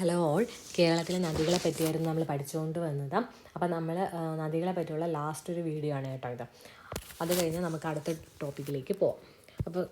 Hello all. കേരളത്തിലെ നദികളെ പറ്റിയായിരുന്നു നമ്മൾ പഠിച്ചുകൊണ്ട് വന്നത്. അപ്പം നമ്മൾ നദികളെ പറ്റിയുള്ള ലാസ്റ്റ് ഒരു വീഡിയോ ആണ് കേട്ടോ ഇത്. അത് കഴിഞ്ഞ് നമുക്ക് അടുത്ത ടോപ്പിക്കിലേക്ക് പോവാം. അപ്പോൾ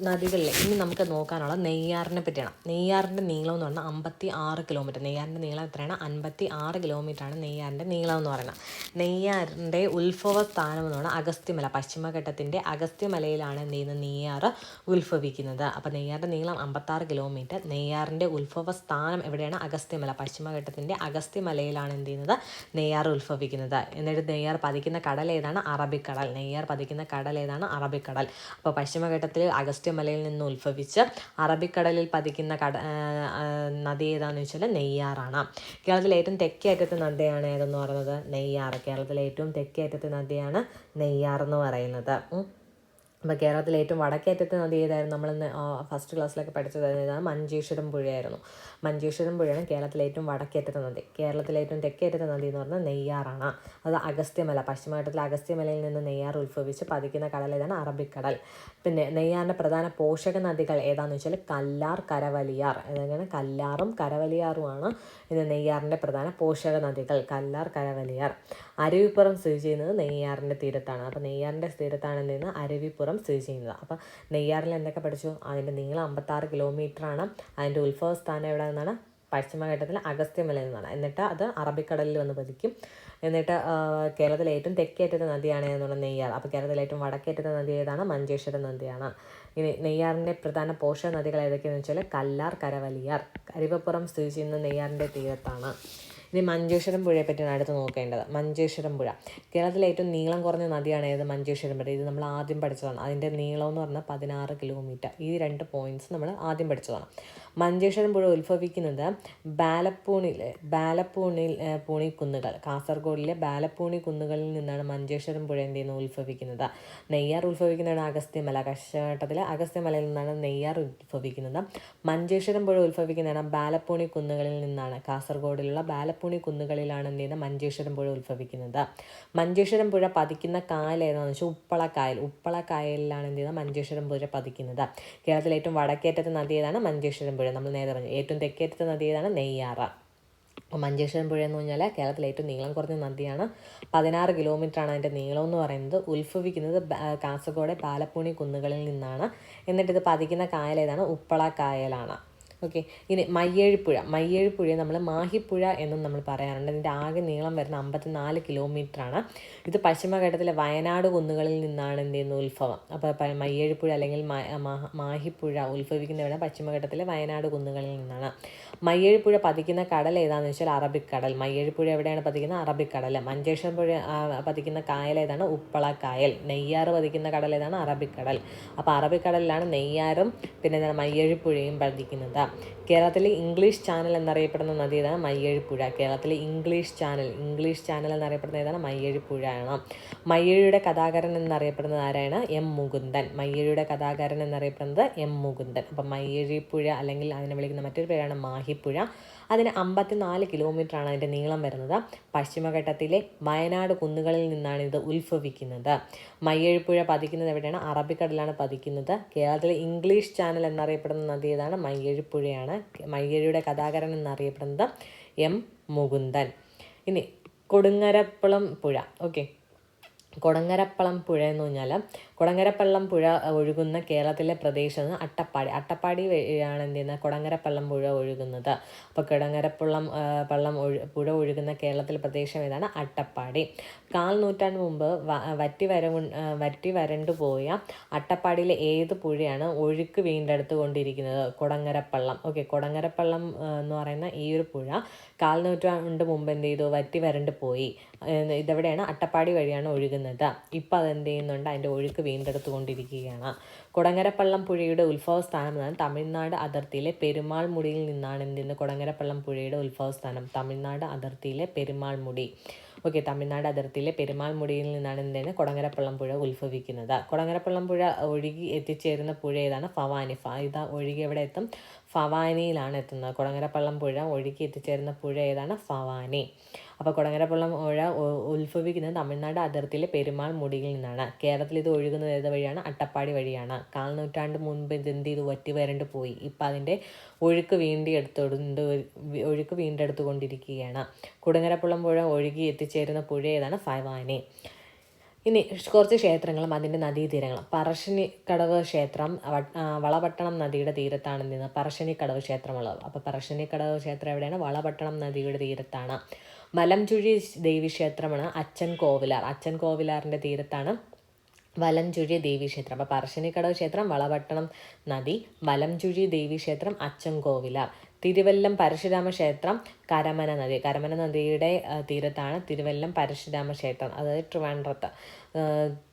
നദികളിലെ ഇനി നമുക്ക് നോക്കാനുള്ള നെയ്യാറിനെ പറ്റിയാണ്. നെയ്യാറിന്റെ നീളം എന്ന് പറഞ്ഞാൽ അമ്പത്തി ആറ് കിലോമീറ്റർ നെയ്യാറിന്റെ നീളം എത്രയാണ്? അൻപത്തി ആറ് കിലോമീറ്ററാണ് നെയ്യാറിന്റെ നീളം എന്ന് പറയുന്നത്. നെയ്യാറിന്റെ ഉത്ഭവ സ്ഥാനം എന്ന് പറഞ്ഞാൽ അഗസ്ത്യമല. പശ്ചിമഘട്ടത്തിന്റെ അഗസ്ത്യമലയിലാണ് എന്ത് ചെയ്യുന്നത്? നെയ്യാറ് ഉത്ഭവിക്കുന്നത്. അപ്പോൾ നെയ്യാറിന്റെ നീളം അമ്പത്താറ് കിലോമീറ്റർ നെയ്യാറിന്റെ ഉത്ഭവ സ്ഥാനം എവിടെയാണ്? അഗസ്ത്യമല. പശ്ചിമഘട്ടത്തിന്റെ അഗസ്ത്യമലയിലാണ് എന്ത് ചെയ്യുന്നത്? നെയ്യാർ ഉത്ഭവിക്കുന്നത്. എന്നിട്ട് നെയ്യാർ പതിക്കുന്ന കടൽ ഏതാണ്? അറബിക്കടൽ. നെയ്യാർ പതിക്കുന്ന കടൽ ഏതാണ്? അറബിക്കടൽ. അപ്പോൾ പശ്ചിമഘട്ടത്തിൽ അഗസ്ത്യമലയിൽ നിന്ന് ഉത്ഭവിച്ച് അറബിക്കടലിൽ പതിക്കുന്ന കട നദി ഏതാണെന്ന് വെച്ചാൽ നെയ്യാറാണ്. കേരളത്തിലെ ഏറ്റവും തെക്കേ അറ്റത്തെ നദിയാണ് ഏതെന്ന് പറയുന്നത്? നെയ്യാർ. കേരളത്തിലെ ഏറ്റവും തെക്കേ അറ്റത്തെ നദിയാണ് നെയ്യാർ എന്ന് പറയുന്നത്. അപ്പോൾ കേരളത്തിലെ ഏറ്റവും വടക്കേറ്റത്തെ നദി ഏതായിരുന്നു? നമ്മൾ ഫസ്റ്റ് ക്ലാസ്സിലൊക്കെ പഠിച്ചത് ഏതാണ്? മഞ്ചേശ്വരം പുഴയായിരുന്നു. മഞ്ചേശ്വരം പുഴയാണ് കേരളത്തിലെ ഏറ്റവും വടക്കേ അറ്റത്തെ നദി. കേരളത്തിലെ ഏറ്റവും തെക്കേ അറ്റത്തെ നദി എന്ന് പറഞ്ഞാൽ നെയ്യാറാണ്. അത് അഗസ്ത്യമല പശ്ചിമഘട്ടത്തിലെ അഗസ്ത്യമലയിൽ നിന്ന് നെയ്യാർ ഉത്ഭവിച്ച് പതിക്കുന്ന കടൽ ഏതാണ്? അറബിക്കടൽ. പിന്നെ നെയ്യാറിന്റെ പ്രധാന പോഷക നദികൾ ഏതാണെന്ന് വെച്ചാൽ കല്ലാർ കരവലിയാർ. അതായത് കല്ലാറും കരവലിയാറുമാണ്. ഇത് നെയ്യാറിന്റെ പ്രധാന പോഷക നദികൾ കല്ലാർ കരവലിയാർ. അരുവിപ്പുറം സ്ഥിതി ചെയ്യുന്നത് നെയ്യാറിന്റെ തീരത്താണ്. അപ്പോൾ നെയ്യാറിന്റെ തീരത്താണ് നിന്ന് അരുവിപ്പുറം സ്ഥിതി ചെയ്യുന്നത്. അപ്പോൾ നെയ്യാറിൽ എന്തൊക്കെ പഠിച്ചു? അതിന്റെ നീളം അമ്പത്താറ് കിലോമീറ്ററാണ് അതിന്റെ ഉത്ഭവസ്ഥാനം എവിടെ നിന്നാണ് പശ്ചിമഘട്ടത്തിൽ അഗസ്ത്യമലയിൽ നിന്നാണ്. എന്നിട്ട് അത് അറബിക്കടലിൽ വന്ന് പതിക്കും. എന്നിട്ട് കേരളത്തിലെ ഏറ്റവും തെക്കേറ്റത്തെ നദിയാണ് എന്നുള്ള നെയ്യാർ. അപ്പോൾ കേരളത്തിലെ ഏറ്റവും വടക്കേറ്റത്തെ നദി ഏതാണ്? മഞ്ചേശ്വരം നദിയാണ്. ഇനി നെയ്യാറിന്റെ പ്രധാന പോഷക നദികൾ ഏതൊക്കെയാണെന്ന് വെച്ചാൽ കല്ലാർ കരവലിയാർ. കരിവപ്പുറം സ്ഥിതി ചെയ്യുന്ന നെയ്യാറിന്റെ തീരത്താണ്. ഇനി മഞ്ചേശ്വരം പുഴയെ പറ്റിയാണ് അടുത്ത് നോക്കേണ്ടത്. മഞ്ചേശ്വരം പുഴ. കേരളത്തിലെ ഏറ്റവും നീളം കുറഞ്ഞ നദിയാണ് ഏത്? മഞ്ചേശ്വരം പുഴ. ഇത് നമ്മൾ ആദ്യം പഠിച്ചതാണ്. അതിന്റെ നീളം എന്ന് പറഞ്ഞാൽ പതിനാറ് കിലോമീറ്റർ ഈ രണ്ട് പോയിന്റ്സ് നമ്മൾ ആദ്യം പഠിച്ചതാണ്. മഞ്ചേശ്വരം പുഴ ഉത്ഭവിക്കുന്നത് ബാലപ്പൂണിൽ ഏഹ്, പൂണി കുന്നുകൾ കാസർഗോഡിലെ ബാലപ്പൂണി കുന്നുകളിൽ നിന്നാണ് മഞ്ചേശ്വരം പുഴ എന്ത് ചെയ്യുന്നത് ഉത്ഭവിക്കുന്നത്. നെയ്യാർ ഉത്ഭവിക്കുന്നതാണ് അഗസ്ത്യമല കർഷഘട്ടത്തിലെ അഗസ്ത്യമലയിൽ നിന്നാണ് നെയ്യാർ ഉത്ഭവിക്കുന്നത്. മഞ്ചേശ്വരം പുഴ ഉത്ഭവിക്കുന്നതാണ് ബാലപ്പൂണി കുന്നുകളിൽ നിന്നാണ് കാസർഗോഡിലുള്ള ബാലപ്പൂണി കുന്നുകളിലാണ് എന്ത് ചെയ്യുന്നത് മഞ്ചേശ്വരം പുഴ ഉത്ഭവിക്കുന്നത്. മഞ്ചേശ്വരം പുഴ പതിക്കുന്ന കായൽ ഏതാണെന്ന് വെച്ചാൽ ഉപ്പളക്കായൽ ഉപ്പളക്കായലിലാണ് എന്ത് ചെയ്യുന്നത് മഞ്ചേശ്വരം പുഴ പതിക്കുന്നത്. കേരളത്തിലെ ഏറ്റവും വടക്കേറ്റത്തെ നദി ഏതാണ്? മഞ്ചേശ്വരം പുഴ. നമ്മൾ നേരെ പറഞ്ഞു ഏറ്റവും തെക്കേറ്റത്തെ നദി ഏതാണ്? നെയ്യാറ. അപ്പോൾ മഞ്ചേശ്വരം പുഴ എന്ന് പറഞ്ഞാൽ കേരളത്തിലെ ഏറ്റവും നീളം കുറഞ്ഞ നദിയാണ്. പതിനാറ് കിലോമീറ്ററാണ് അതിന്റെ നീളം എന്ന് പറയുന്നത്. ഉത്ഭവിക്കുന്നത് കാസർഗോഡ് പാലപ്പൂണി കുന്നുകളിൽ നിന്നാണ്. എന്നിട്ട് ഇത് പതിക്കുന്ന കായൽ ഏതാണ്? ഉപ്പള കായലാണ്. ഓക്കെ ഇനി മയ്യഴിപ്പുഴ മയ്യഴിപ്പുഴയെ നമ്മൾ മാഹിപ്പുഴ എന്നും നമ്മൾ പറയാറുണ്ട്. ഇതിന്റെ ആകെ നീളം വരുന്ന അമ്പത്തിനാല് കിലോമീറ്ററാണ്. ഇത് പശ്ചിമഘട്ടത്തിലെ വയനാട് കുന്നുകളിൽ നിന്നാണ് എന്ത് ചെയ്യുന്നത്? ഉത്ഭവം. അപ്പോൾ മയ്യഴിപ്പുഴ അല്ലെങ്കിൽ മാഹിപ്പുഴ ഉത്ഭവിക്കുന്നവരാണ് പശ്ചിമഘട്ടത്തിലെ വയനാട് കുന്നുകളിൽ നിന്നാണ്. മയ്യഴിപ്പുഴ പതിക്കുന്ന കടൽ ഏതാണെന്ന് വെച്ചാൽ അറബിക്കടൽ. മയ്യഴിപ്പുഴ എവിടെയാണ് പതിക്കുന്നത്? അറബിക്കടൽ. മഞ്ചേശ്വരം പുഴ പതിക്കുന്ന കായൽ ഏതാണ്? ഉപ്പള കായൽ. നെയ്യാറ് പതിക്കുന്ന കടൽ ഏതാണ്? അറബിക്കടൽ. അപ്പോൾ അറബിക്കടലിലാണ് നെയ്യാറും പിന്നെ എന്താണ് മയ്യഴിപ്പുഴയും പതിക്കുന്നത്. കേരളത്തിലെ ഇംഗ്ലീഷ് ചാനൽ എന്നറിയപ്പെടുന്ന നദി ഏതാണ് മയ്യഴിപ്പുഴ. കേരളത്തിലെ ഇംഗ്ലീഷ് ചാനൽ ഇംഗ്ലീഷ് ചാനൽ എന്നറിയപ്പെടുന്ന ഏതാണ്? മയ്യഴിപ്പുഴയാണ് മയ്യഴിയുടെ കഥാകാരൻ എന്നറിയപ്പെടുന്നത് ആരാണ്? എം മുകുന്ദൻ. മയ്യഴിയുടെ കഥാകാരൻ എന്നറിയപ്പെടുന്നത് എം മുകുന്ദൻ. അപ്പം മയ്യഴിപ്പുഴ അല്ലെങ്കിൽ അതിനെ വിളിക്കുന്ന മറ്റൊരു പേരാണ് മാഹിപ്പുഴ. അതിന് അമ്പത്തിനാല് കിലോമീറ്ററാണ് അതിന്റെ നീളം വരുന്നത്. പശ്ചിമഘട്ടത്തിലെ വയനാട് കുന്നുകളിൽ നിന്നാണ് ഇത് ഉത്ഭവിക്കുന്നത്. മയ്യഴിപ്പുഴ പതിക്കുന്നത് എവിടെയാണ്? അറബിക്കടലാണ് പതിക്കുന്നത്. കേരളത്തിലെ ഇംഗ്ലീഷ് ചാനൽ എന്നറിയപ്പെടുന്ന നദി ഏതാണ്? മയ്യഴിപ്പുഴയാണ്. മയ്യഴിയുടെ കഥാകരൻ എന്നറിയപ്പെടുന്നത് എം മുകുന്ദൻ. ഇനി കൊടുങ്ങരപ്പുളം പുഴ. ഓക്കെ. കൊടുങ്ങരപ്പളം പുഴ എന്ന് പറഞ്ഞാൽ കൊടങ്ങരപ്പള്ളം പുഴ ഒഴുകുന്ന കേരളത്തിലെ പ്രദേശം അട്ടപ്പാടി. അട്ടപ്പാടി ആണ് എന്ത് ചെയ്യുന്നത്? കൊടങ്ങരപ്പള്ളം പുഴ ഒഴുകുന്നത്. അപ്പോൾ കൊടങ്ങരപ്പള്ളം പള്ളം ഒഴു പുഴ ഒഴുകുന്ന കേരളത്തിലെ പ്രദേശം ഏതാണ്? അട്ടപ്പാടി. കാൽ നൂറ്റാണ്ട് മുമ്പ് വറ്റി വര വറ്റി വരണ്ടു പോയ അട്ടപ്പാടിയിലെ ഏത് പുഴയാണ് ഒഴുക്ക് വീണ്ടെടുത്തുകൊണ്ടിരിക്കുന്നത്? കൊടങ്ങരപ്പള്ളം ഓക്കെ കൊടങ്ങരപ്പള്ളം എന്ന് പറയുന്ന ഈ ഒരു പുഴ കാൽ നൂറ്റാണ്ട് മുമ്പ് എന്ത് ചെയ്തു? വറ്റി വരണ്ട് പോയി. ഇതെവിടെയാണ്? അട്ടപ്പാടി വഴിയാണ് ഒഴുകുന്നത്. ഇപ്പം അതെന്ത് ചെയ്യുന്നുണ്ട്? അതിന്റെ ഒഴുക്ക് വീണ്ടെടുത്തുകൊണ്ടിരിക്കുകയാണ്. കൊടങ്ങരപ്പള്ളം പുഴയുടെ ഉത്ഭവ സ്ഥാനം എന്നാണ് തമിഴ്നാട് അതിർത്തിയിലെ പെരുമാൾമുടിയിൽ നിന്നാണ് എന്ത് ചെയ്യുന്നത് കൊടങ്ങരപ്പള്ളം പുഴയുടെ ഉത്ഭവ സ്ഥാനം തമിഴ്നാട് അതിർത്തിയിലെ പെരുമാൾമുടി ഓക്കെ തമിഴ്നാട് അതിർത്തിയിലെ പെരുമാൾമുടിയിൽ നിന്നാണ് എന്ത് ചെയ്യുന്നത് കൊടങ്ങരപ്പള്ളം പുഴ ഉത്ഭവിക്കുന്നത്? കൊടങ്ങരപ്പള്ളം പുഴ ഒഴുകി എത്തിച്ചേരുന്ന പുഴ ഏതാണ്? ഫവാനി ഇതാ ഒഴുകി എവിടെ എത്തും? ഫവാനിയിലാണ് എത്തുന്നത്. കൊടങ്ങരപ്പള്ളം പുഴ ഒഴുകി എത്തിച്ചേരുന്ന പുഴ ഏതാണ്? ഫവാനി അപ്പോൾ കൊടങ്ങരപ്പള്ളം ഉ- ഉത്ഭവിക്കുന്നത് തമിഴ്നാട് അതിർത്തിയിലെ പെരുമാൾ മുടിയിൽ നിന്നാണ്. കേരളത്തിൽ ഇത് ഒഴുകുന്നത് ഏത് വഴിയാണ്? അട്ടപ്പാടി വഴിയാണ്. കാൽ നൂറ്റാണ്ട് മുൻപ് ഇത് എന്ത് ചെയ്തു? വറ്റി വരണ്ട് പോയി. ഇപ്പം അതിന്റെ ഒഴുക്ക് വീണ്ടെടുത്തുകൊണ്ട് ഒഴുക്ക് വീണ്ടെടുത്തുകൊണ്ടിരിക്കുകയാണ്. കുടങ്ങരപ്പള്ളം പുഴ ഒഴുകി എത്തിച്ചേരുന്ന പുഴ ഏതാണ്? ഫവാനി. ഇനി കുറച്ച് ക്ഷേത്രങ്ങളും അതിന്റെ നദീതീരങ്ങളും. പറശ്ശിനിക്കടവ് ക്ഷേത്രം വ- വളപട്ടണം നദിയുടെ തീരത്താണ് നിന്ന് പറശ്ശിനിക്കടവ് ക്ഷേത്രമുള്ളത്. അപ്പോൾ പറശ്ശിനിക്കടവ് ക്ഷേത്രം എവിടെയാണ്? വളപട്ടണം നദിയുടെ തീരത്താണ്. മലംചുഴി ദേവീക്ഷേത്രമാണ് അച്ഛൻ കോവിലാർ. അച്ഛൻ കോവിലാറിന്റെ തീരത്താണ് വലംചുഴി ദേവീക്ഷേത്രം. അപ്പോൾ പറശ്ശിനിക്കടവ് ക്ഷേത്രം വളപട്ടണം നദി വലംചുഴി ദേവീക്ഷേത്രം അച്ഛൻ കോവിലാർ. തിരുവല്ലം പരശുരാമ ക്ഷേത്രം കരമന നദി. കരമന നദിയുടെ തീരത്താണ് തിരുവല്ലം പരശുരാമ ക്ഷേത്രം. അതായത് ട്രിവാൻഡ്രത്ത്.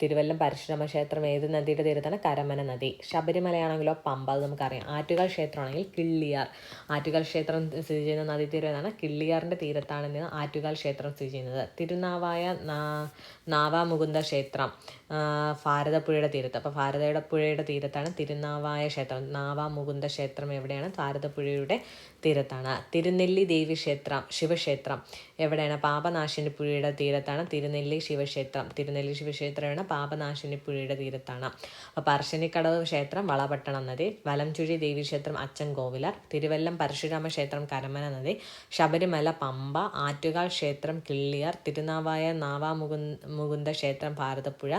തിരുവല്ലം പരശുരാമ ക്ഷേത്രം ഏത് നദിയുടെ തീരത്താണ്? കരമന നദി. ശബരിമലയാണെങ്കിലോ പമ്പ അത് നമുക്കറിയാം. ആറ്റുകാൽ ക്ഷേത്രമാണെങ്കിൽ കിള്ളിയാർ. ആറ്റുകാൽ ക്ഷേത്രം സ്ഥിതി ചെയ്യുന്ന തീരത്താണ് കിള്ളിയാറിന്റെ തീരത്താണ് ഇന്ന് ആറ്റുകാൽ ക്ഷേത്രം സ്ഥിതി ചെയ്യുന്നത്. തിരുനാവായ നാവാമുകുന്ദ ക്ഷേത്രം ഭാരതപ്പുഴയുടെ തീരത്ത്. അപ്പോൾ ഭാരതയുടെ പുഴയുടെ തീരത്താണ് തിരുനാവായ ക്ഷേത്രം. നാവാമുകുന്ദ ക്ഷേത്രം എവിടെയാണ്? ഭാരതപ്പുഴയുടെ തീരത്താണ്. തിരുനെല്ലി ദേവി ക്ഷേത്രം ശിവക്ഷേത്രം. എവിടെയാണ്? പാപനാശിനി പുഴയുടെ തീരത്താണ്. തിരുനെല്ലി ശിവക്ഷേത്രം. തിരുനെല്ലി ശിവക്ഷേത്രമാണ് പാപനാശിനി പുഴയുടെ തീരത്താണ്. അപ്പോൾ പറശ്ശിനിക്കടവ് ക്ഷേത്രം വളപട്ടണം നദി വലംചുഴി ദേവീക്ഷേത്രം അച്ചൻ കോവിലർ തിരുവല്ലം പരശുരാമ ക്ഷേത്രം കരമന നദി ശബരിമല പമ്പ ആറ്റുകാൽ ക്ഷേത്രം കിള്ളിയർ തിരുനാവായ നാവാമുകുന്ദ മുകുന്ദ ക്ഷേത്രം ഭാരതപ്പുഴ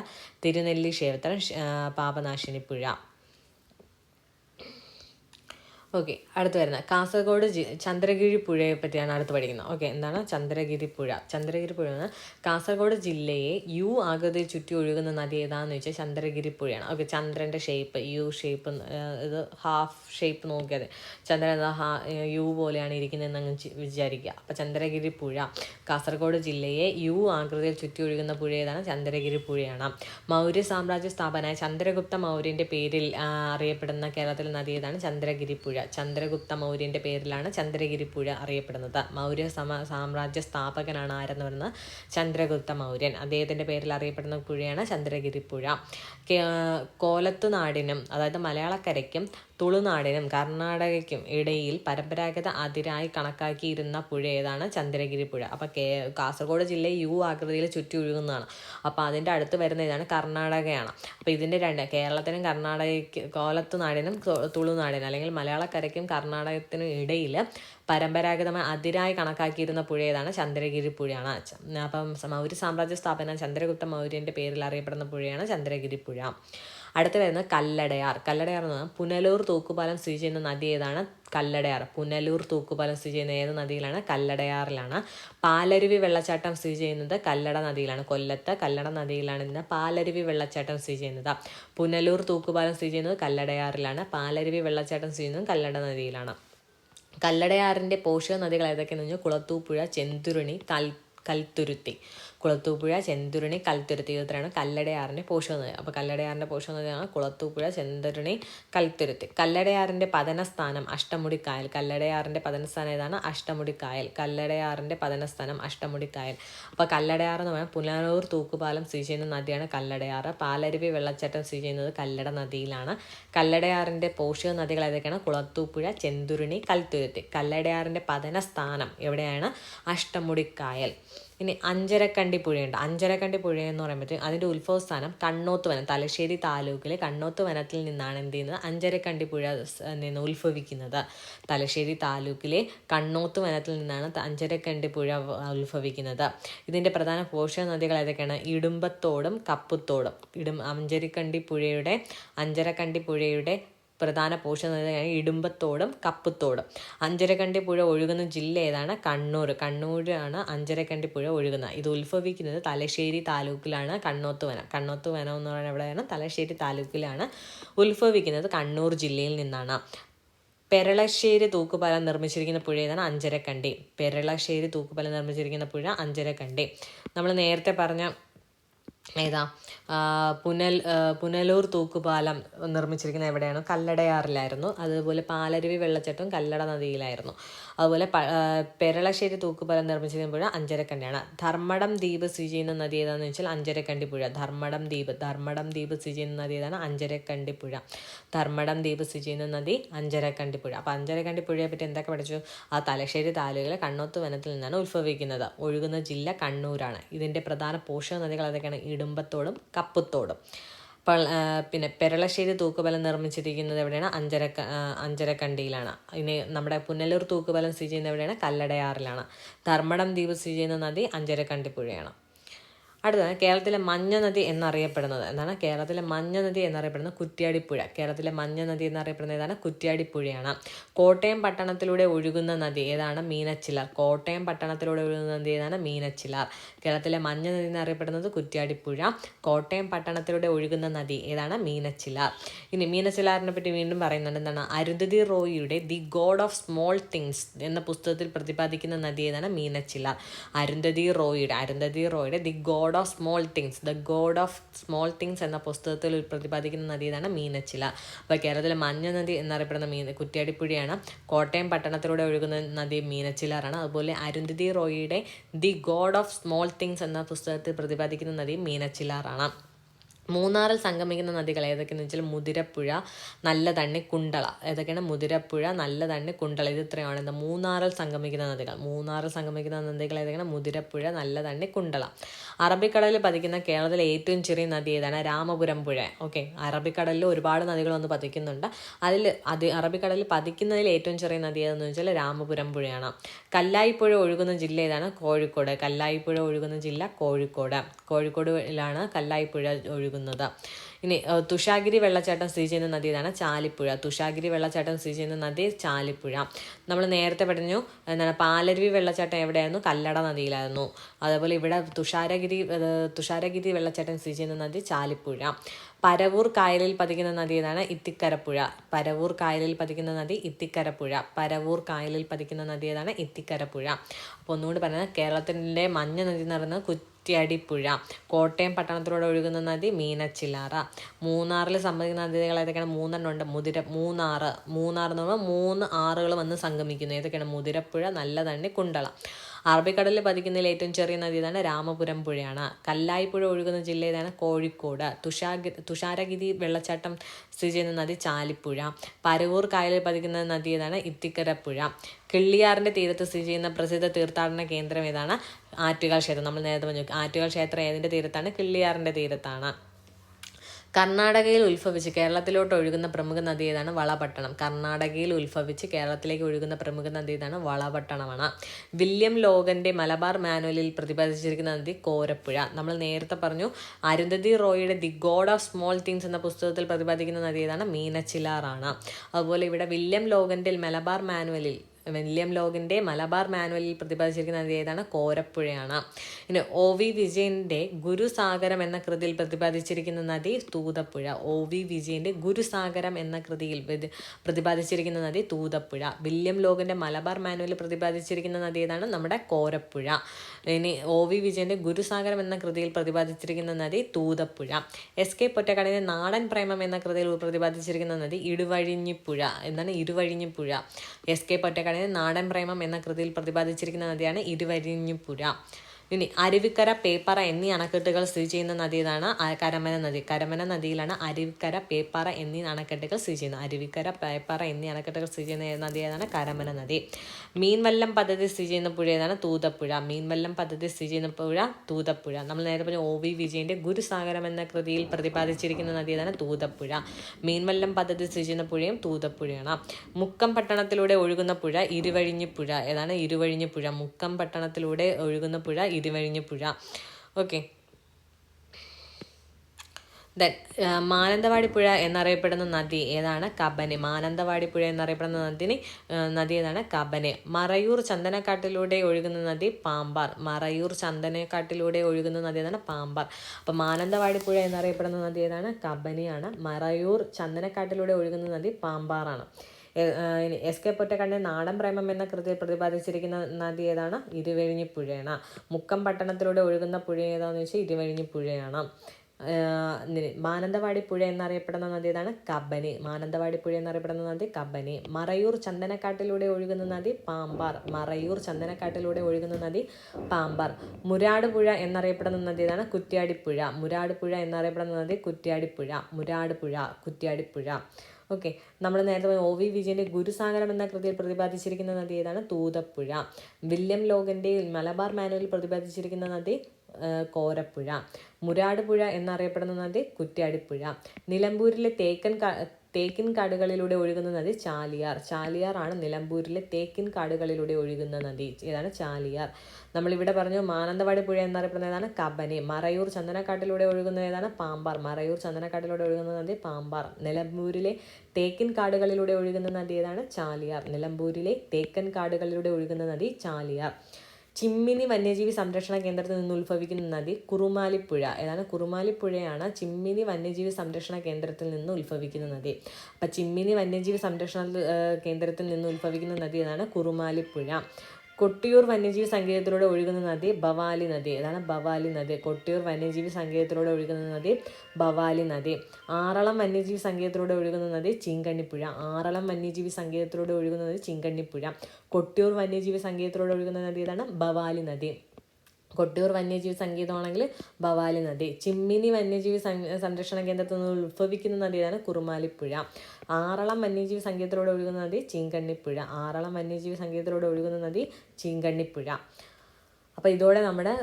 തിരുനെല്ലി ക്ഷേത്രം പാപനാശിനി പുഴ. ഓക്കെ അടുത്ത് വരുന്ന കാസർഗോഡ് ജി ചന്ദ്രഗിരി പുഴയെ പറ്റിയാണ് അടുത്ത് പഠിക്കുന്നത്. ഓക്കെ എന്താണ്? ചന്ദ്രഗിരി പുഴ. ചന്ദ്രഗിരി പുഴ എന്ന് കാസർഗോഡ് ജില്ലയെ യു ആകൃതിയിൽ ചുറ്റി ഒഴുകുന്ന നദി ഏതാണെന്ന് വെച്ചാൽ ചന്ദ്രഗിരി പുഴയാണ്. ഓക്കെ ചന്ദ്രന്റെ ഷേപ്പ് യു ഷേപ്പ് ഇത് ഹാഫ് ഷേപ്പ് നോക്കിയത് ചന്ദ്രൻ ഹാ യു പോലെയാണ് ഇരിക്കുന്നതെന്ന് വിചാരിക്കുക. അപ്പോൾ ചന്ദ്രഗിരി പുഴ കാസർഗോഡ് ജില്ലയെ യു ആകൃതിയിൽ ചുറ്റി ഒഴുകുന്ന പുഴ ഏതാണ്? ചന്ദ്രഗിരി പുഴയാണ്. മൗര്യ സാമ്രാജ്യ സ്ഥാപനായ ചന്ദ്രഗുപ്ത മൗര്യന്റെ പേരിൽ അറിയപ്പെടുന്ന കേരളത്തിലെ നദി ഏതാണ്? ചന്ദ്രഗിരി പുഴ. ചന്ദ്രഗുപ്ത മൗര്യന്റെ പേരിലാണ് ചന്ദ്രഗിരി പുഴ അറിയപ്പെടുന്നത്. മൗര്യ സമ സാമ്രാജ്യ സ്ഥാപകനാണ് ആരെന്ന് പറയുന്നത്? ചന്ദ്രഗുപ്ത മൗര്യൻ. അദ്ദേഹത്തിന്റെ പേരിൽ അറിയപ്പെടുന്ന പുഴയാണ് ചന്ദ്രഗിരി പുഴ കോലത്തുനാടിനും അതായത് മലയാളക്കരയ്ക്കും തുളുനാടിനും കർണാടകയ്ക്കും ഇടയിൽ പരമ്പരാഗത അതിരായി കണക്കാക്കിയിരുന്ന പുഴ ഏതാണ്? ചന്ദ്രഗിരി പുഴ. അപ്പോൾ കേ കാസർഗോഡ് ജില്ലയെ യു ആകൃതിയിൽ ചുറ്റി ഒഴുകുന്നതാണ്. അപ്പോൾ അതിന്റെ അടുത്ത് വരുന്ന ഇതാണ് കർണാടകയാണ്. അപ്പോൾ ഇതിന്റെ രണ്ട് കേരളത്തിനും കർണാടകയ്ക്ക് കോലത്തുനാടിനും തുളുനാടിനും അല്ലെങ്കിൽ മലയാളക്കരയ്ക്കും കർണാടകത്തിനും ഇടയിൽ പരമ്പരാഗതമായി അതിരായി കണക്കാക്കിയിരുന്ന പുഴ ഏതാണ്? ചന്ദ്രഗിരി പുഴയാണ് അച്ഛൻ. അപ്പം മൗര്യ സാമ്രാജ്യ സ്ഥാപന ചന്ദ്രഗുപ്ത മൗര്യന്റെ പേരിൽ അറിയപ്പെടുന്ന പുഴയാണ് ചന്ദ്രഗിരി പുഴ. അടുത്ത് വരുന്നത് കല്ലടയാർ. കല്ലടയാർ എന്ന് പറഞ്ഞാൽ പുനലൂർ തൂക്കുപാലം സ്ഥിതി ചെയ്യുന്ന നദി ഏതാണ്? കല്ലടയാർ. പുനലൂർ തൂക്കുപാലം സ്ഥിതി ചെയ്യുന്ന ഏത് നദിയിലാണ്? കല്ലടയാറിലാണ്. പാലരുവി വെള്ളച്ചാട്ടം സ്ഥിതി ചെയ്യുന്നത് കല്ലട നദിയിലാണ്. കൊല്ലത്ത് കല്ലട നദിയിലാണ് ഇന്ന് പാലരുവി വെള്ളച്ചാട്ടം സ്ഥിതി ചെയ്യുന്നത്. പുനലൂർ തൂക്കുപാലം സ്ഥിതി ചെയ്യുന്നത് കല്ലടയാറിലാണ്. പാലരുവി വെള്ളച്ചാട്ടം സ്ഥിതി ചെയ്യുന്നത് കല്ലട നദിയിലാണ്. കല്ലടയാറിന്റെ പോഷക നദികൾ ഏതൊക്കെയെന്ന് പറഞ്ഞാൽ കുളത്തൂപ്പുഴ ചെന്തുരുണി കൽ കൽത്തുരുത്തി. കുളത്തൂപ്പുഴ ചെന്തുരുണി കൽത്തുരുത്തി ഇത്രയാണ് കല്ലടയാറിന്റെ പോഷക എന്ന് അപ്പോൾ കല്ലടയാറിന്റെ പോഷക നദിയാണ് കുളത്തൂപ്പുഴ ചെന്തുരുണി കൽത്തുരുത്തി. കല്ലടയാറിന്റെ പതനസ്ഥാനം അഷ്ടമുടിക്കായൽ. കല്ലടയാറിന്റെ പതനസ്ഥാനം ഏതാണ്? അഷ്ടമുടിക്കായൽ. കല്ലടയാറിന്റെ പതനസ്ഥാനം അഷ്ടമുടിക്കായൽ. അപ്പോൾ കല്ലടയാർ എന്ന് പറഞ്ഞാൽ പുലാനൂർ തൂക്കുപാലം സ്ഥിതി ചെയ്യുന്ന നദിയാണ് കല്ലടയാറ്. പാലരുവി വെള്ളച്ചാട്ടം സ്ഥിതി ചെയ്യുന്നത് കല്ലട നദിയിലാണ്. കല്ലടയാറിന്റെ പോഷക നദികൾ ഏതൊക്കെയാണ്? കുളത്തൂപ്പുഴ ചെന്തുരുണി കൽത്തുരുത്തി. കല്ലടയാറിന്റെ പതനസ്ഥാനം എവിടെയാണ്? അഷ്ടമുടിക്കായൽ. ഇനി അഞ്ചരക്കണ്ടി പുഴയുണ്ട്. അഞ്ചരക്കണ്ടി പുഴ എന്ന് പറയുമ്പോഴത്തേക്കും അതിന്റെ ഉത്ഭവസ്ഥാനം കണ്ണോത്ത് വനം തലശ്ശേരി താലൂക്കിലെ കണ്ണോത്ത് വനത്തിൽ നിന്നാണ് എന്ത് ചെയ്യുന്നത്? അഞ്ചരക്കണ്ടി പുഴ നിന്ന് ഉത്ഭവിക്കുന്നത്. തലശ്ശേരി താലൂക്കിലെ കണ്ണോത്ത് വനത്തിൽ നിന്നാണ് അഞ്ചരക്കണ്ടി പുഴ ഉത്ഭവിക്കുന്നത്. ഇതിന്റെ പ്രധാന പോഷക നദികൾ ഏതൊക്കെയാണ്? ഇടുമ്പത്തോടും കപ്പുത്തോടും. ഇടും അഞ്ചരക്കണ്ടി പുഴയുടെ അഞ്ചരക്കണ്ടി പുഴയുടെ പ്രധാന പോഷക നദിയാണ് ഇടുമ്പത്തോടും കപ്പത്തോടും. അഞ്ചരക്കണ്ടി പുഴ ഒഴുകുന്ന ജില്ല ഏതാണ്? കണ്ണൂർ. കണ്ണൂരാണ് അഞ്ചരക്കണ്ടി പുഴ ഒഴുകുന്നത്. ഇത് ഉത്ഭവിക്കുന്നത് തലശ്ശേരി താലൂക്കിലാണ്. കണ്ണോത്ത് വനം. കണ്ണോത്ത് വനം എന്ന് പറയുന്നത് എവിടെയാണ്? തലശ്ശേരി താലൂക്കിലാണ്. ഉത്ഭവിക്കുന്നത് കണ്ണൂർ ജില്ലയിൽ നിന്നാണ്. പെരളശ്ശേരി തൂക്കുപാലം നിർമ്മിച്ചിരിക്കുന്ന പുഴ ഏതാണ്? അഞ്ചരക്കണ്ടി. പെരളശ്ശേരി തൂക്കുപാലം നിർമ്മിച്ചിരിക്കുന്ന പുഴ അഞ്ചരക്കണ്ടി. നമ്മൾ നേരത്തെ പറഞ്ഞ ഏതാ? പുനൽ പുനലൂർ തൂക്കുപാലം നിർമ്മിച്ചിരിക്കുന്നത് എവിടെയാണ്? കല്ലടയാറിലായിരുന്നു. അതുപോലെ പാലരുവി വെള്ളച്ചാട്ടവും കല്ലട നദിയിലായിരുന്നു. അതുപോലെ പെരളശ്ശേരി തൂക്കുപാലം നിർമ്മിച്ചിരിക്കുന്ന പുഴ അഞ്ചരക്കണ്ടിയാണ് ധർമ്മടം ദ്വീപ് സ്ഥിതി ചെയ്യുന്ന നദി ഏതാണെന്ന് വെച്ചാൽ അഞ്ചരക്കണ്ടി പുഴ. ധർമ്മടം ദ്വീപ് ധർമ്മടം ദ്വീപ് സ്ഥിതി ചെയ്യുന്ന നദി ഏതാണ്? അഞ്ചരക്കണ്ടി പുഴ. ധർമ്മടം ദ്വീപ് സ്ഥിതി ചെയ്യുന്ന നദി അഞ്ചരക്കണ്ടി പുഴ. അപ്പോൾ അഞ്ചരക്കണ്ടി പുഴയെ പറ്റി എന്തൊക്കെ പഠിച്ചു? ആ തലശ്ശേരി താലൂക്കിലെ കണ്ണോത്ത് വനത്തിൽ നിന്നാണ് ഉത്ഭവിക്കുന്നത്. ഒഴുകുന്ന ജില്ല കണ്ണൂരാണ്. ഇതിന്റെ പ്രധാന പോഷക നദികൾ ഏതൊക്കെയാണ്? ഇടുമ്പത്തോടും കപ്പത്തോടും. പിന്നെ പെരളശ്ശേരി തൂക്കുപാലം നിർമ്മിച്ചിരിക്കുന്നത് എവിടെയാണ്? അഞ്ചര അഞ്ചരക്കണ്ടിയിലാണ് ഇനി നമ്മുടെ പുനലൂർ തൂക്കുപാലം സ്ഥിതി ചെയ്യുന്നത് എവിടെയാണ്? കല്ലടയാറിലാണ്. ധർമ്മടം ദ്വീപ് സ്ഥിതി ചെയ്യുന്ന നദി അഞ്ചരക്കണ്ടി പുഴയാണ് അടുത്തത് കേരളത്തിലെ മഞ്ഞ നദി എന്നറിയപ്പെടുന്നത്. എന്താണ്? കേരളത്തിലെ മഞ്ഞ നദി എന്നറിയപ്പെടുന്ന കുറ്റ്യാടിപ്പുഴ. കേരളത്തിലെ മഞ്ഞ നദി എന്നറിയപ്പെടുന്നത് ഏതാണ്? കുറ്റ്യാടിപ്പുഴയാണ്. കോട്ടയം പട്ടണത്തിലൂടെ ഒഴുകുന്ന നദി ഏതാണ്? മീനച്ചിലാർ. കോട്ടയം പട്ടണത്തിലൂടെ ഒഴുകുന്ന നദി ഏതാണ്? മീനച്ചിലാർ. കേരളത്തിലെ മഞ്ഞ നദി എന്നറിയപ്പെടുന്നത് കുറ്റ്യാടിപ്പുഴ. കോട്ടയം പട്ടണത്തിലൂടെ ഒഴുകുന്ന നദി ഏതാണ്? മീനച്ചിലാർ. ഇനി മീനച്ചിലാറിനെ പറ്റി വീണ്ടും പറയുന്നുണ്ട്. എന്താണ്? Arundhati റോയിയുടെ the god of small things എന്ന പുസ്തകത്തിൽ പ്രതിപാദിക്കുന്ന നദി ഏതാണ്? മീനച്ചിലാർ. അരുന്ധതി റോയിയുടെ Arundhati റോയിയുടെ the god of small things the god of small things എന്ന പുസ്തകത്തിൽ പ്രതിപാദിക്കുന്ന നദി ഇതാണ് മീനച്ചില. അപ്പോൾ കേരളത്തിലെ മഞ്ഞ നദി എന്നറിയപ്പെടുന്ന മീൻ കുറ്റ്യാടിപ്പുഴയാണ്. കോട്ടയം പട്ടണത്തിലൂടെ ഒഴുകുന്ന നദി മീനച്ചിലാറാണ്. അതുപോലെ Arundhati റോയിയുടെ the god of small things എന്ന പുസ്തകത്തിൽ പ്രതിപാദിക്കുന്ന നദി മീനച്ചിലാറാണ്. മൂന്നാറിൽ സംഗമിക്കുന്ന നദികൾ ഏതൊക്കെയെന്ന് വെച്ചാൽ മുതിരപ്പുഴ നല്ല തണ്ണി കുണ്ടള. ഏതൊക്കെയാണ്? മുതിരപ്പുഴ നല്ല തണ്ണി കുണ്ടള. ഇത് ഇത്രയാണ്. എന്താ? മൂന്നാറിൽ സംഗമിക്കുന്ന നദികൾ. മൂന്നാറിൽ സംഗമിക്കുന്ന നദികൾ ഏതൊക്കെയാണ്? മുതിരപ്പുഴ നല്ല തണ്ണി കുണ്ടള. അറബിക്കടലിൽ പതിക്കുന്ന കേരളത്തിലെ ഏറ്റവും ചെറിയ നദി ഏതാണ്? രാമപുരം പുഴ. ഓക്കെ. അറബിക്കടലിൽ ഒരുപാട് നദികൾ വന്ന് പതിക്കുന്നുണ്ട്. അതിൽ അത് അറബിക്കടലിൽ പതിക്കുന്നതിൽ ഏറ്റവും ചെറിയ നദി ഏതെന്ന് വെച്ചാൽ രാമപുരം പുഴയാണ്. കല്ലായിപ്പുഴ ഒഴുകുന്ന ജില്ല ഏതാണ്? കോഴിക്കോട്. കല്ലായിപ്പുഴ ഒഴുകുന്ന ജില്ല കോഴിക്കോട്. കോഴിക്കോടിലാണ് കല്ലായിപ്പുഴ ഒഴുകുന്നത്. ഇനി തുഷാഗിരി വെള്ളച്ചാട്ടം സ്ഥിതി ചെയ്യുന്ന നദി ഇതാണ് ചാലിപ്പുഴ. തുഷാഗിരി വെള്ളച്ചാട്ടം സ്ഥിതി ചെയ്യുന്ന നദി ചാലിപ്പുഴ. നമ്മൾ നേരത്തെ പറഞ്ഞു എന്താണ് പാലരുവി വെള്ളച്ചാട്ടം എവിടെയായിരുന്നു? കല്ലട നദിയിലായിരുന്നു. അതേപോലെ ഇവിടെ തുഷാരഗിരി തുഷാരഗിരി വെള്ളച്ചാട്ടം സ്ഥിതി ചെയ്യുന്ന നദി ചാലിപ്പുഴ. പരവൂർ കായലിൽ പതിക്കുന്ന നദി ഏതാണ് ഇത്തിക്കരപ്പുഴ. പരവൂർ കായലിൽ പതിക്കുന്ന നദി ഇത്തിക്കരപ്പുഴ. പരവൂർ കായലിൽ പതിക്കുന്ന നദി ഏതാണ് ഇത്തിക്കരപ്പുഴ. അപ്പോൾ ഒന്നുകൂടി പറയുന്നത് കേരളത്തിന്റെ മഞ്ഞ നദി എന്ന് പറയുന്നത് കുറ്റ്യാടിപ്പുഴ കോട്ടയം പട്ടണത്തിലൂടെ ഒഴുകുന്ന നദി മീനച്ചിലാറ. മൂന്നാറിൽ സംബന്ധിക്കുന്ന നദികൾ ഏതൊക്കെയാണ്? മൂന്നെണ്ണം ഉണ്ട് മുതിര മൂന്നാറ് മൂന്നാർ എന്ന് പറയുമ്പോൾ മൂന്ന് ആറുകൾ വന്ന് സംഗമിക്കുന്നു. ഏതൊക്കെയാണ്? മുതിരപ്പുഴ നല്ല തണ്ണി കുണ്ടള. അറബിക്കടലിൽ പതിക്കുന്നതിൽ ഏറ്റവും ചെറിയ നദി ഇതാണ് രാമപുരം പുഴയാണ്. കല്ലായിപ്പുഴ ഒഴുകുന്ന ജില്ല ഇതാണ് കോഴിക്കോട്. തുഷാഗി തുഷാരഗിരി വെള്ളച്ചാട്ടം സ്ഥിതി ചെയ്യുന്ന നദി ചാലിപ്പുഴ. പരവൂർ കായലിൽ പതിക്കുന്ന നദി ഇതാണ് ഇത്തിക്കര പുഴ കിള്ളിയാറിന്റെ തീരത്ത് സ്ഥിതി ചെയ്യുന്ന പ്രസിദ്ധ തീർത്ഥാടന കേന്ദ്രം ഏതാണ്? ആറ്റുകാൽ ക്ഷേത്രം. നമ്മൾ നേരത്തെ പറഞ്ഞു ആറ്റുകാൽ ക്ഷേത്രം ഏതിന്റെ തീരത്താണ്? കിള്ളിയാറിന്റെ തീരത്താണ്. കർണാടകയിൽ ഉത്ഭവിച്ച് കേരളത്തിലോട്ട് ഒഴുകുന്ന പ്രമുഖ നദി ഏതാണ്? വളപട്ടണം. കർണാടകയിൽ ഉത്ഭവിച്ച് കേരളത്തിലേക്ക് ഒഴുകുന്ന പ്രമുഖ നദി ഏതാണ്? വളപട്ടണമാണ്. വില്യം ലോഗന്റെ മലബാർ മാനുവലിൽ പ്രതിപാദിച്ചിരിക്കുന്ന നദി കോരപ്പുഴ. നമ്മൾ നേരത്തെ പറഞ്ഞു Arundhati റോയിയുടെ the god of small things എന്ന പുസ്തകത്തിൽ പ്രതിപാദിക്കുന്ന നദി ഏതാണ്? മീനച്ചിലാറാണ് അതുപോലെ ഇവിടെ വില്യം ലോഗന്റെ മലബാർ മാനുവലിൽ വില്യം ലോഗിന്റെ മലബാർ മാനുവലിൽ പ്രതിപാദിച്ചിരിക്കുന്ന നദി ഏതാണ്? കോരപ്പുഴയാണ്. ഇനി ഒ വി വിജയന്റെ ഗുരുസാഗരം എന്ന കൃതിയിൽ പ്രതിപാദിച്ചിരിക്കുന്ന നദി തൂതപ്പുഴ. ഒ വി വിജയന്റെ ഗുരുസാഗരം എന്ന കൃതിയിൽ പ്രതിപാദിച്ചിരിക്കുന്ന നദി തൂതപ്പുഴ. വില്യം ലോഗിന്റെ മലബാർ മാനുവലിൽ പ്രതിപാദിച്ചിരിക്കുന്ന നദി ഏതാണ്? നമ്മുടെ കോരപ്പുഴ. ഇനി ഒ വി വിജയന്റെ ഗുരുസാഗരം എന്ന കൃതിയിൽ പ്രതിപാദിച്ചിരിക്കുന്ന നദി തൂതപ്പുഴ. എസ് കെ പൊറ്റക്കാടിന്റെ നാടൻ പ്രേമം എന്ന കൃതിയിൽ പ്രതിപാദിച്ചിരിക്കുന്ന നദി ഇടുവഴിഞ്ഞിപ്പുഴ എന്താണ് ഇരുവഴിഞ്ഞിപ്പുഴ എസ് കെ പൊറ്റക്കാടിന്റെ നാടൻ പ്രേമം എന്ന കൃതിയിൽ പ്രതിപാദിച്ചിരിക്കുന്ന നദിയാണ് ഇരുവഴിഞ്ഞിപ്പുഴ ഇനി അരുവിക്കര പേപ്പറ എന്നീ അണക്കെട്ടുകൾ സ്ഥിതി ചെയ്യുന്ന നദി ഏതാണ് ആ കരമന നദി. കരമന നദിയിലാണ് അരുവിക്കര പേപ്പറ എന്നീ അണക്കെട്ടുകൾ സ്ഥിതി ചെയ്യുന്നത്. അരുവിക്കര പേപ്പറ എന്നീ അണക്കെട്ടുകൾ സ്ഥിതി ചെയ്യുന്ന നദി ഏതാണ്? കരമന നദി. മീൻവല്ലം പദ്ധതി സ്ഥിതി ചെയ്യുന്ന പുഴ ഏതാണ്? തൂതപ്പുഴ. മീൻവല്ലം പദ്ധതി സ്ഥിതി ചെയ്യുന്ന പുഴ തൂതപ്പുഴ. നമ്മൾ നേരത്തെ പറഞ്ഞ ഒ വി വിജയന്റെ ഗുരുസാഗരം എന്ന കൃതിയിൽ പ്രതിപാദിച്ചിരിക്കുന്ന നദി ഏതാണ്? തൂതപ്പുഴ. മീൻവല്ലം പദ്ധതി സ്ഥിതി ചെയ്യുന്ന പുഴയും തൂതപ്പുഴയാണ്. മുക്കം പട്ടണത്തിലൂടെ ഒഴുകുന്ന പുഴ ഇരുവഴിഞ്ഞിപ്പുഴ ഏതാണ്? ഇരുവഴിഞ്ഞിപ്പുഴ മുക്കം പട്ടണത്തിലൂടെ ഒഴുകുന്ന പുഴ ഇരുവഴിഞ്ഞിപ്പുഴ ഓക്കെ ദെൻ മാനന്തവാടി പുഴ എന്നറിയപ്പെടുന്ന നദി ഏതാണ്? കബനി. മാനന്തവാടി പുഴ എന്നറിയപ്പെടുന്ന നദിനി നദി ഏതാണ്? കബനി. മറയൂർ ചന്ദനക്കാട്ടിലൂടെ ഒഴുകുന്ന നദി പാമ്പാർ. മറയൂർ ചന്ദനക്കാട്ടിലൂടെ ഒഴുകുന്ന നദി ഏതാണ്? പാമ്പാർ. അപ്പോൾ മാനന്തവാടി പുഴ എന്നറിയപ്പെടുന്ന നദി ഏതാണ്? കബനിയാണ്. മറയൂർ ചന്ദനക്കാട്ടിലൂടെ ഒഴുകുന്ന നദി പാമ്പാറാണ്. എസ് കെ പൊറ്റക്കണ്ടെ നാടൻ പ്രേമം എന്ന കൃതിയിൽ പ്രതിപാദിച്ചിരിക്കുന്ന നദി ഏതാണ്? ഇരുവഴിഞ്ഞി പുഴയാണ്. മുക്കം പട്ടണത്തിലൂടെ ഒഴുകുന്ന പുഴ ഏതാണെന്ന് വെച്ചാൽ ഇരുവഴിഞ്ഞിപ്പുഴയാണ് മാനന്തവാടി പുഴ എന്നറിയപ്പെടുന്ന നദി ഏതാണ് കബനി. മാനന്തവാടി പുഴ എന്നറിയപ്പെടുന്ന നദി കബനി. മറയൂർ ചന്ദനക്കാട്ടിലൂടെ ഒഴുകുന്ന നദി പാമ്പാർ. മറയൂർ ചന്ദനക്കാട്ടിലൂടെ ഒഴുകുന്ന നദി പാമ്പാർ. മുരാട് പുഴ എന്നറിയപ്പെടുന്ന നദി ഏതാണ് കുറ്റ്യാടിപ്പുഴ മുരാട് പുഴ എന്നറിയപ്പെടുന്ന നദി കുറ്റ്യാടിപ്പുഴ മുരാട് പുഴ കുറ്റ്യാടിപ്പുഴ ഓക്കെ. നമ്മൾ നേരത്തെ ഒ വി വിജയന്റെ ഗുരുസാഗരം എന്ന കൃതിയിൽ പ്രതിപാദിച്ചിരിക്കുന്ന നദി ഏതാണ് തൂതപ്പുഴ. വില്യം ലോഗന്റെ മലബാർ മാനുവലിൽ പ്രതിപാദിച്ചിരിക്കുന്ന നദി കോരപ്പുഴ. മുരാട് പുഴ എന്നറിയപ്പെടുന്ന നദി കുറ്റ്യാടിപ്പുഴ. നിലമ്പൂരിലെ തേക്കൻ തേക്കിൻ കാടുകളിലൂടെ ഒഴുകുന്ന നദി ചാലിയാർ. ചാലിയാർ ആണ് നിലമ്പൂരിലെ തേക്കിൻ കാടുകളിലൂടെ ഒഴുകുന്ന നദി. ഏതാണ് ചാലിയാർ? നമ്മളിവിടെ പറഞ്ഞു മാനന്തവാടി പുഴ എന്നറിയപ്പെടുന്ന ഏതാണ്? കബനി. മറയൂർ ചന്ദനക്കാട്ടിലൂടെ ഒഴുകുന്ന ഏതാണ്? പാമ്പാർ. മറയൂർ ചന്ദനക്കാട്ടിലൂടെ ഒഴുകുന്ന നദി പാമ്പാർ. നിലമ്പൂരിലെ തേക്കിൻ കാടുകളിലൂടെ ഒഴുകുന്ന നദി ഏതാണ്? ചാലിയാർ. നിലമ്പൂരിലെ തേക്കൻ കാടുകളിലൂടെ ഒഴുകുന്ന നദി ചാലിയാർ. ചിമ്മിനി വന്യജീവി സംരക്ഷണ കേന്ദ്രത്തിൽ നിന്ന് ഉത്ഭവിക്കുന്ന നദി കുറുമാലിപ്പുഴ. ഏതാണ്? കുറുമാലിപ്പുഴയാണ് ചിമ്മിനി വന്യജീവി സംരക്ഷണ കേന്ദ്രത്തിൽ നിന്ന് ഉത്ഭവിക്കുന്ന നദി. അപ്പം ചിമ്മിനി വന്യജീവി സംരക്ഷണ കേന്ദ്രത്തിൽ നിന്ന് ഉത്ഭവിക്കുന്ന നദി ഏതാണ്? കുറുമാലിപ്പുഴ. കൊട്ടിയൂർ വന്യജീവി സങ്കേതത്തിലൂടെ ഒഴുകുന്ന നദി ഭവാലി നദി. അതാണ് ഭവാലി നദി. കൊട്ടിയൂർ വന്യജീവി സങ്കേതത്തിലൂടെ ഒഴുകുന്ന നദി ഭവാലി നദി. ആറളം വന്യജീവി സങ്കേതത്തിലൂടെ ഒഴുകുന്ന നദി ചീങ്കണ്ണിപ്പുഴ. ആറളം വന്യജീവി സങ്കേതത്തിലൂടെ ഒഴുകുന്ന നദി ചീങ്കണ്ണിപ്പുഴ. കൊട്ടിയൂർ വന്യജീവി സങ്കേതത്തിലൂടെ ഒഴുകുന്ന നദി ഏതാണ്? ഭവാലി നദി. കൊട്ടിയൂർ വന്യജീവി സങ്കേതമാണെങ്കിൽ ഭവാലി നദി ചിമ്മിനി വന്യജീവി സംരക്ഷണ കേന്ദ്രത്തിൽ നിന്ന് ഉത്ഭവിക്കുന്ന നദിയാണ് കുറുമാലിപ്പുഴ. ആറളം വന്യജീവി സങ്കേതത്തിലൂടെ ഒഴുകുന്ന നദി ചീങ്കണ്ണിപ്പുഴ. ആറളം വന്യജീവി സങ്കേതത്തിലൂടെ ഒഴുകുന്ന നദി ചീങ്കണ്ണിപ്പുഴ. അപ്പോൾ ഇതോടെ നമ്മുടെ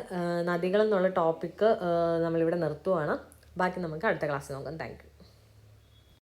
നദികൾ എന്നുള്ള ടോപ്പിക്ക് നമ്മളിവിടെ നിർത്തുവാണ്. ബാക്കി നമുക്ക് അടുത്ത ക്ലാസ്സിൽ നോക്കാം. താങ്ക്